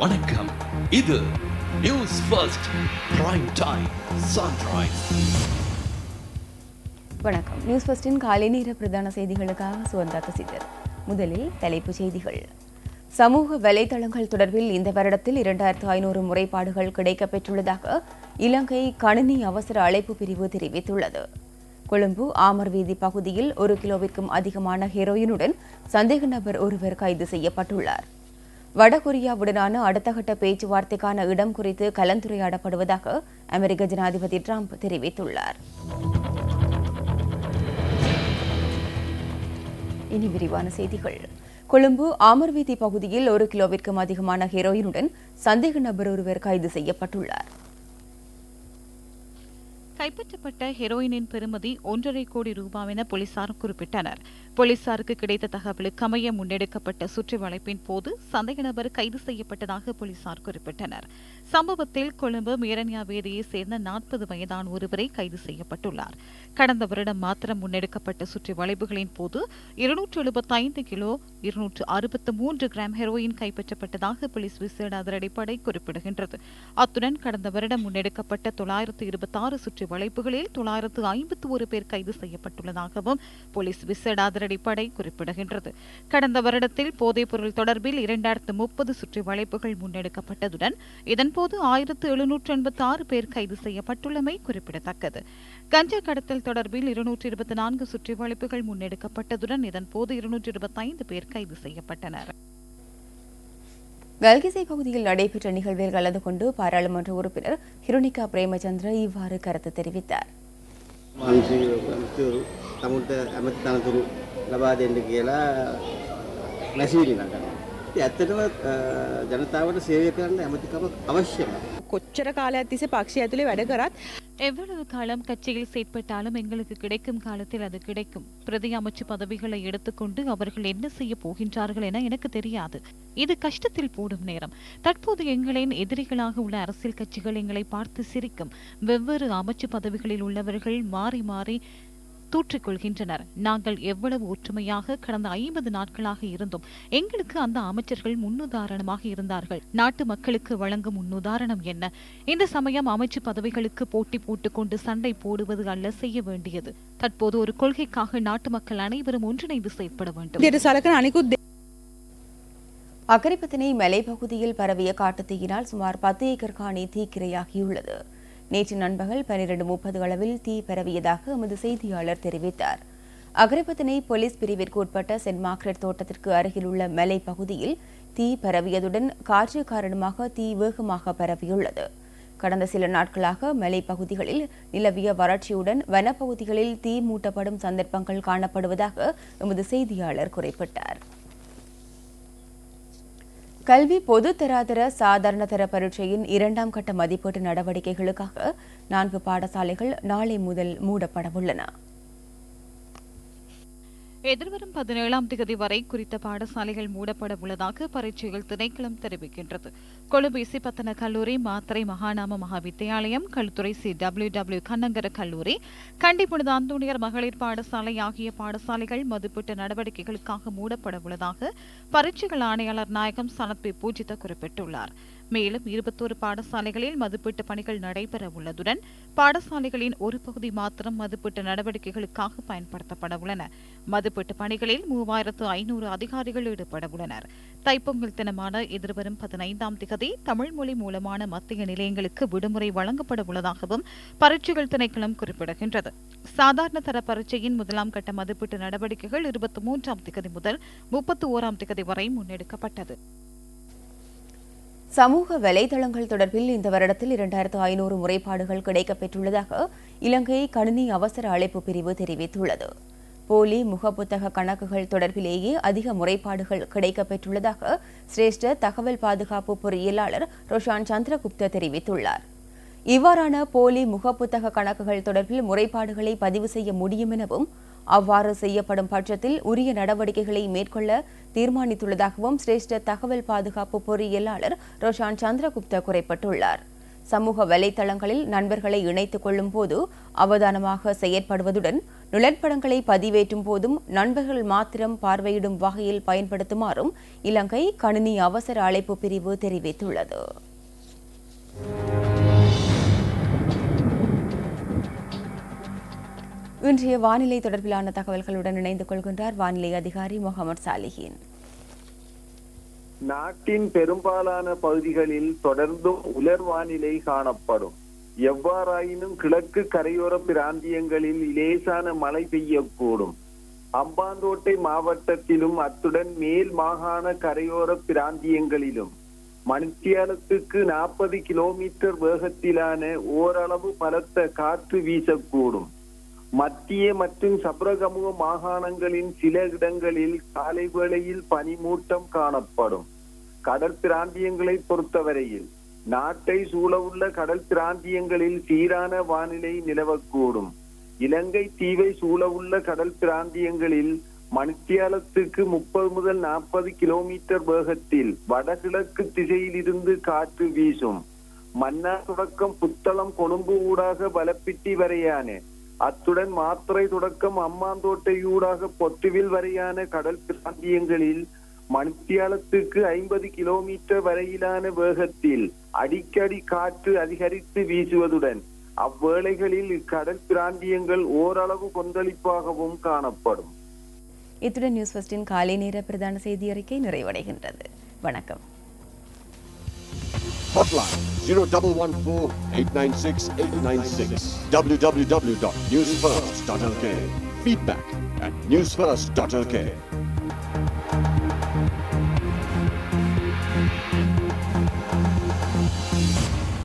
வணக்கம். இது News First prime time sunrise வணக்கம். நியூஸ் ஃபர்ஸ்டின் காலை நேர பிரதான செய்திகளுக்காக சுவந்தாத்த சித்தர். முதலில் தலைப்புச் செய்திகள். சமூக வலைதளங்கள் தொடர்பில் இந்த வருடத்தில் இரண்டாயிரத்து ஐநூறு முறைப்பாடுகள் கிடைக்கப்பெற்றுள்ளதாக இலங்கை கணினி அவசர அழைப்பு பிரிவு தெரிவித்துள்ளது. கொழும்பு ஆமர் வீதி பகுதியில் ஒரு கிலோவிற்கும் அதிகமான ஹெரோயினுடன் சந்தேக நபர் ஒருவர் கைது செய்யப்பட்டுள்ளார். வடகொரியாவுடனான அடுத்த கட்ட பேச்சுவார்த்தைக்கான இடம் குறித்து கலந்துரையாடப்படுவதாக அமெரிக்க ஜனாதிபதி டிரம்ப் தெரிவித்துள்ளார். இனி விரிவான செய்திகள். கொழும்பு ஆமர்வீதி பகுதியில் ஒரு கிலோவிற்கும் அதிகமான ஹெரோயினுடன் சந்தேக நபர் ஒருவர் கைது செய்யப்பட்டுள்ளார். கைப்பற்றப்பட்ட ஹெரோயினின் பெறுமதி ஒன்றரை கோடி ரூபாய் என போலீசார் குறிப்பிட்டனர். போலீசாருக்கு கிடைத்த தகவலுக்கு அமைய முன்னெடுக்கப்பட்ட சுற்றி வளைப்பின் போது சந்தேக நபர் கைது செய்யப்பட்டதாக போலீசார் குறிப்பிட்டனர். சம்பவத்தில் கொழும்பு மீரன்யா வேதியைச் சேர்ந்த நாற்பது வயதான ஒருவரை கைது செய்யப்பட்டுள்ளார். கடந்த வருடம் மாத்திரம் முன்னெடுக்கப்பட்ட சுற்றி வளைப்புகளின் போது இருநூற்று எழுபத்தைந்து கிலோ இருநூற்று அறுபத்து மூன்று கிராம் ஹெரோயின் கைப்பற்றப்பட்டதாக போலீஸ் விசேட அதிரடிப்படை குறிப்பிடுகின்றது. அத்துடன் கடந்த வருடம் முன்னெடுக்கப்பட்ட தொள்ளாயிரத்து இருபத்தாறு சுற்றி வளைப்புகளில் தொள்ளாயிரத்து ஐம்பத்து ஒரு பேர் கைது செய்யப்பட்டுள்ளதாகவும் போலீஸ் விசேட அதிரடிப்படை குறிப்பிடுகின்றது. கடந்த வருடத்தில் போதைப்பொருள் தொடர்பில் இரண்டாயிரத்து முப்பது சுற்றி வளைப்புகள் முன்னெடுக்கப்பட்டதுடன் இதன்போது ஆயிரத்து எழுநூற்று எண்பத்தி ஆறு பேர் கைது செய்யப்பட்டுள்ளமை குறிப்பிடத்தக்கது. கஞ்சா கடத்தல் தொடர்பில் இருநூற்று இருபத்தி நான்கு சுற்றி வளைப்புகள் முன்னெடுக்கப்பட்டதுடன் இதன்போது இருநூற்று இருபத்தைந்து பேர் கைது செய்யப்பட்டனர். கல்கிசை பகுதியில் நடைபெற்ற நிகழ்வில் கலந்து கொண்டு பாராளுமன்ற உறுப்பினர் ஹிருணிகா பிரேமச்சந்திர இவ்வாறு கருத்து தெரிவித்தார். මන්ත්‍රීවරු තමුන්ට ඇමති තනතුරු ලබා දෙන්න කියලා මැසිවිලි නගන්න. ඉතින් ඇත්තටම අ, ජනතාවට සේවය කරන්න ඇමතිකම අවශ්‍යයි. කොච්චර කාලයක් තිස්සේ පක්ෂය ඇතුලේ වැඩ කරත් எவ்வளவு காலம் கட்சியில் செயற்பட்டாலும் எங்களுக்கு கிடைக்கும் காலத்தில் அது கிடைக்கும் பிரதி அமைச்சு பதவிகளை எடுத்துக்கொண்டு அவர்கள் என்ன செய்ய போகின்றார்கள் என எனக்கு தெரியாது இது கஷ்டத்தில் போடும் நேரம் தற்போது எங்களின் எதிரிகளாக உள்ள அரசியல் கட்சிகள் எங்களை பார்த்து சிரிக்கும் வெவ்வேறு அமைச்சு பதவிகளில் உள்ளவர்கள் மாறி மாறி தூற்றிக்கொள்கின்றனர். நாங்கள் எவ்வளவு ஒற்றுமையாக கடந்த ஐம்பது நாட்களாக இருந்தோம். எங்களுக்கு அந்த அமைச்சர்கள் முன்னுதாரணமாக இருந்தார்கள். நாட்டு மக்களுக்கு வழங்கும் முன்னுதாரணம் என்ன? இந்த சமயம் அமைச்சு பதவிகளுக்கு போட்டி போட்டுக்கொண்டு சண்டை போடுவது அல்ல செய்ய வேண்டியது. தற்போது ஒரு கொள்கைக்காக நாட்டு மக்கள் அனைவரும் ஒன்றிணைந்து செயற்பட வேண்டும். அக்கரைப்பத்தினை மலைப்பகுதியில் பரவிய காட்டுத்தீயினால் சுமார் பத்து ஏக்கர் காணி தீக்கிரையாகியுள்ளது. நேற்று நண்பகல் பனிரெண்டு முப்பது அளவில் தீ பரவியதாக எமது செய்தியாளர் தெரிவித்தார். அகரபத்தினை போலீஸ் பிரிவிற்கு உட்பட்ட சென்ட் மார்க்ரெட் தோட்டத்திற்கு அருகிலுள்ள மலைப்பகுதியில் தீ பரவியதுடன் காற்று காரணமாக தீ வேகமாக பரவியுள்ளது. கடந்த சில நாட்களாக மலை பகுதிகளில் நிலவிய வறட்சியுடன் வனப்பகுதிகளில் தீ மூட்டப்படும் சந்தர்ப்பங்கள் காணப்படுவதாக எமது செய்தியாளர் குறிப்பிட்டார். கல்வி பொது தராதர சாதாரண தர பரீட்சையின் இரண்டாம் கட்ட மதிப்பீட்டு நடவடிக்கைகளுக்காக நான்கு பாடசாலைகள் நாளை முதல் மூடப்படவுள்ளன. எதிர்வரும் பதினேழாம் தேதி வரை குறித்த பாடசாலைகள் மூடப்பட உள்ளதாக பரீட்சைகள் திணைக்களம் தெரிவிக்கின்றது. கொழும்பு இசிபத்தன கல்லூரி மாத்திரை மகாநாம மகாவித்தியாலயம் Kalutara C W W Kannangara கல்லூரி கண்டிப்புனித அந்தோணியர் மகளிர் பாடசாலை ஆகிய பாடசாலைகள் மதிப்பீட்டு நடவடிக்கைகளுக்காக மூடப்பட உள்ளதாக பரீட்சைகள் ஆணையாளர் நாயகம் சனத் பி பூஜித குறிப்பிட்டுள்ளார். மேலும் இருபத்தோரு பாடசாலைகளில் மதிப்பீட்டு பணிகள் நடைபெற உள்ளதுடன் பாடசாலைகளின் ஒரு பகுதி மாத்திரம் மதிப்பீட்டு நடவடிக்கைகளுக்காக பயன்படுத்தப்பட உள்ளன. மதிப்பீட்டு பணிகளில் மூவாயிரத்து ஐநூறு அதிகாரிகள் ஈடுபட உள்ளனர். தைப்பொங்கல் தினமான எதிர்வரும் பதினைந்தாம் திகதி தமிழ் மொழி மூலமான மத்திய நிலையங்களுக்கு விடுமுறை வழங்கப்பட உள்ளதாகவும் பரீட்சைகள் திணைக்களம் குறிப்பிடுகின்றது. சாதாரண தர பரீட்சையின் முதலாம் கட்ட மதிப்பீட்டு நடவடிக்கைகள் இருபத்தி மூன்றாம் திகதி முதல் முப்பத்தி ஓராம் திகதி வரை முன்னெடுக்கப்பட்டது. சமூக வலைதளங்கள் தொடர்பில் இந்த வருடத்தில் இரண்டாயிரத்து ஐநூறு முறைப்பாடுகள் கிடைக்கப்பெற்றுள்ளதாக இலங்கை கணினி அவசர அழைப்பு பிரிவு தெரிவித்துள்ளது. போலி முகப்புத்தக கணக்குகள் தொடர்பிலேயே அதிக முறைப்பாடுகள் கிடைக்கப்பெற்றுள்ளதாக சிரேஷ்ட தகவல் பாதுகாப்பு பொறியியலாளர் ரோஷான் சந்திரகுப்த தெரிவித்துள்ளார். இவ்வாறான போலி முகப்புத்தக கணக்குகள் தொடர்பில் முறைப்பாடுகளை பதிவு செய்ய முடியும் எனவும் அவ்வாறு செய்யப்படும் பட்சத்தில் உரிய நடவடிக்கைகளை மேற்கொள்ள தீர்மானித்துள்ளதாகவும் சிரேஷ்ட தகவல் பாதுகாப்பு பொறியியலாளர் ரோஷான் சந்திரகுப்த குறைப்பட்டுள்ளார். சமூக வலைத்தளங்களில் நண்பர்களை இணைத்துக் கொள்ளும் போது அவதானமாக செயற்படுவதுடன் நிழற்படங்களை பதிவேற்றும் போதும் நண்பர்கள் மாத்திரம் பார்வையிடும் வகையில் பயன்படுத்துமாறும் இலங்கை கணினி அவசர அழைப்பு பிரிவு தெரிவித்துள்ளது. இன்றைய வானிலை தொடர்பிலான தகவல்களுடன் இணைந்து கொள்கின்றார் வானிலை அதிகாரி முகமது சாலிஹின். நாட்டின் பெரும்பாலான பகுதிகளில் தொடர்ந்தும் உலர் வானிலை காணப்படும். எவ்வாறாயினும் கிழக்கு கரையோர பிராந்தியங்களில் லேசான மழை பெய்யக்கூடும். அம்பாந்தோட்டை மாவட்டத்திலும் அத்துடன் மேல் மாகாண கரையோர பிராந்தியங்களிலும். மணித்தியாலத்துக்கு நாற்பது கிலோமீட்டர் வேகத்திலான ஓரளவு பலத்த காற்று வீசக்கூடும். மத்திய மற்றும் சப்ரகமுக மாகாணங்களின் சில இடங்களில் காலை வேளையில் பனிமூட்டம் காணப்படும். கடல் பிராந்தியங்களை பொறுத்தவரையில் நாட்டை சூழவுள்ள கடல் பிராந்தியங்களில் சீரான வானிலை நிலவக்கூடும். இலங்கை தீவை சூழவுள்ள கடல் பிராந்தியங்களில் மணித்தியாலத்துக்கு முப்பது முதல் நாற்பது கிலோமீட்டர் வேகத்தில் வடகிழக்கு திசையிலிருந்து காற்று வீசும். மன்னார் தொடக்கம் புத்தளம் கொழும்பு ஊடாக வலப்பிட்டி வரையான அத்துடன் மாத்திரை தொடக்கம் அம்மாந்தோட்டையூடாக பொத்துவில் வரையான கடல் பிராந்தியங்களில் மணித்தியாலத்துக்கு ஐம்பது கிலோமீட்டர் வரையிலான வேகத்தில் அடிக்கடி காற்று அதிகரித்து வீசுவதுடன் அவ்வேளைகளில் இக்கடல் பிராந்தியங்கள் ஓரளவு கொந்தளிப்பாகவும் காணப்படும். இத்துடன் நியூஸ் ஃபர்ஸ்டின் காலை நேர பிரதான செய்தி அறிக்கை நிறைவடைகின்றது. வணக்கம். Hotline 0114 896 896. www.newsfirst.lk. Feedback at newsfirst.lk.